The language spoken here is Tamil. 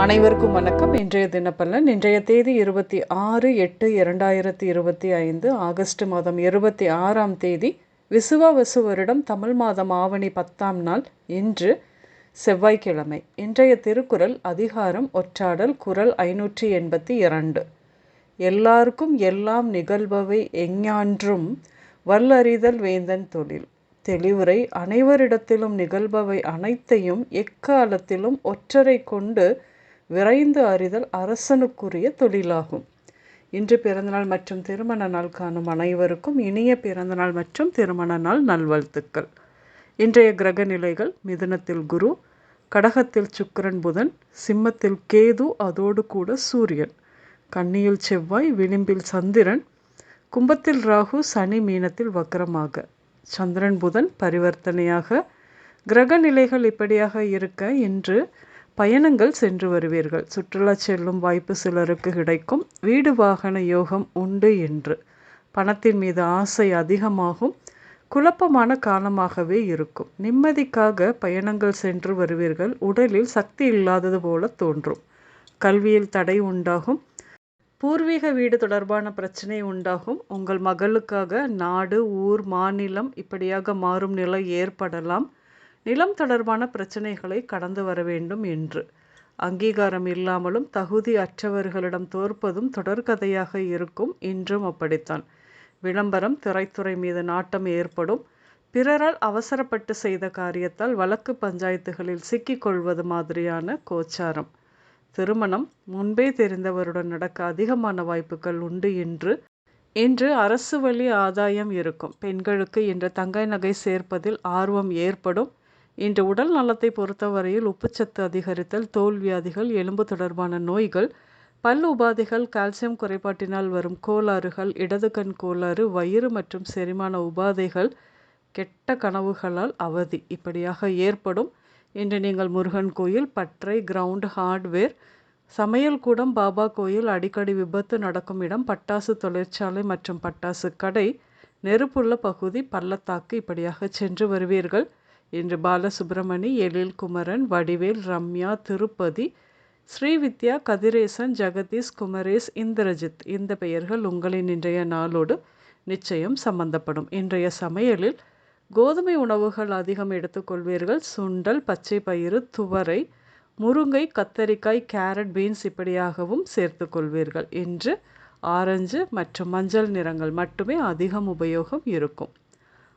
அனைவருக்கும் வணக்கம். இன்றைய தினப்பலன் இன்றைய தேதி இருபத்தி ஆறு எட்டு இரண்டாயிரத்தி இருபத்தி ஐந்து ஆகஸ்ட் மாதம் இருபத்தி ஆறாம் தேதி விசுவாவசு வருடம் தமிழ் மாதம் ஆவணி பத்தாம் நாள் இன்று செவ்வாய்க்கிழமை. இன்றைய திருக்குறள் அதிகாரம் ஒற்றாடல் குரல் ஐநூற்றி எண்பத்தி இரண்டு. எல்லாருக்கும் எல்லாம் நிகழ்பவை எஞ்ஞான்றும் வல்லறிதல் வேந்தன் தொழில். தெளிவுரை அனைவரிடத்திலும் நிகழ்பவை அனைத்தையும் எக்காலத்திலும் ஒற்றரை கொண்டு விரைந்து அறிதல் அரசனுக்குரிய தொழிலாகும். இன்று பிறந்தநாள் மற்றும் திருமண நாள் காணும் அனைவருக்கும் இனிய பிறந்தநாள் மற்றும் திருமண நாள் நல்வாழ்த்துக்கள். இன்றைய கிரக நிலைகள் மிதுனத்தில் குரு கடகத்தில் சுக்கரன் புதன் சிம்மத்தில் கேது அதோடு கூட சூரியன். கன்னியில் செவ்வாய் விளிம்பில் சந்திரன். கும்பத்தில் ராகு சனி மீனத்தில் வக்கரமாக. சந்திரன் புதன் பரிவர்த்தனையாக. கிரக நிலைகள் இப்படியாக இருக்க இன்று பயணங்கள் சென்று வருவீர்கள். சுற்றுலா செல்லும் வாய்ப்பு சிலருக்கு கிடைக்கும். வீடு வாகன யோகம் உண்டு என்று. பணத்தின் மீது ஆசை அதிகமாகும். குழப்பமான காலமாகவே இருக்கும். நிம்மதிக்காக பயணங்கள் சென்று வருவீர்கள். உடலில் சக்தி இல்லாதது போல தோன்றும். கல்வியில் தடை உண்டாகும். பூர்வீக வீடு தொடர்பான பிரச்சனை உண்டாகும். உங்கள் மகளுக்காக நாடு ஊர் மாநிலம் இப்படியாக மாறும் நிலை ஏற்படலாம். நிலம் தொடர்பான பிரச்சனைகளை கடந்து வர வேண்டும் என்று. அங்கீகாரம் இல்லாமலும் தகுதி அற்றவர்களிடம் தோற்பதும் தொடர்கதையாக இருக்கும் இன்றும் அப்படித்தான் விளம்பரம் திரைத்துறை மீது நாட்டம் ஏற்படும். பிறரால் அவசரப்பட்டு செய்த காரியத்தால் வழக்கு பஞ்சாயத்துகளில் சிக்கிக்கொள்வது மாதிரியான கோச்சாரம். திருமணம் முன்பே தெரிந்தவருடன் நடக்க அதிகமான வாய்ப்புகள் உண்டு என்று இன்று அரசு வழி ஆதாயம் இருக்கும். பெண்களுக்கு இன்று தங்க நகை சேர்ப்பதில் ஆர்வம் ஏற்படும். இன்று உடல் நலத்தை பொறுத்தவரையில் உப்புச்சத்து அதிகரித்தல் தோல் வியாதிகள் எலும்பு தொடர்பான நோய்கள் பல் உபாதைகள் கால்சியம் குறைபாட்டினால் வரும் கோளாறுகள் இடது கண் கோளாறு வயிறு மற்றும் செரிமான உபாதைகள் கெட்ட கனவுகளால் அவதி. இப்படியாக ஏற்படும் இன்று நீங்கள் முருகன் கோயில் பற்றை கிரவுண்ட் ஹார்ட்வேர் சமையல் கூடம் பாபா கோயில் அடிக்கடி விபத்து நடக்கும் இடம் பட்டாசு தொழிற்சாலை மற்றும் பட்டாசு கடை நெருப்புள்ள பகுதி பள்ளத்தாக்கு இப்படியாக சென்று வருவீர்கள். இன்று பாலசுப்ரமணி எழில் குமரன் வடிவேல் ரம்யா திருப்பதி ஸ்ரீவித்யா கதிரேசன் ஜெகதீஷ் குமரேஷ் இந்திரஜித். இந்த பெயர்கள் உங்களின் இன்றைய நாளோடு நிச்சயம் சம்பந்தப்படும். இன்றைய சமையலில் கோதுமை உணவுகள் அதிகம் எடுத்துக்கொள்வீர்கள் சுண்டல் பச்சை பயிறு துவரை முருங்கை கத்தரிக்காய் கேரட் பீன்ஸ் இப்படியாகவும் சேர்த்து கொள்வீர்கள். இன்று ஆரஞ்சு மற்றும் மஞ்சள் நிறங்கள் மட்டுமே அதிகம் உபயோகம் இருக்கும்.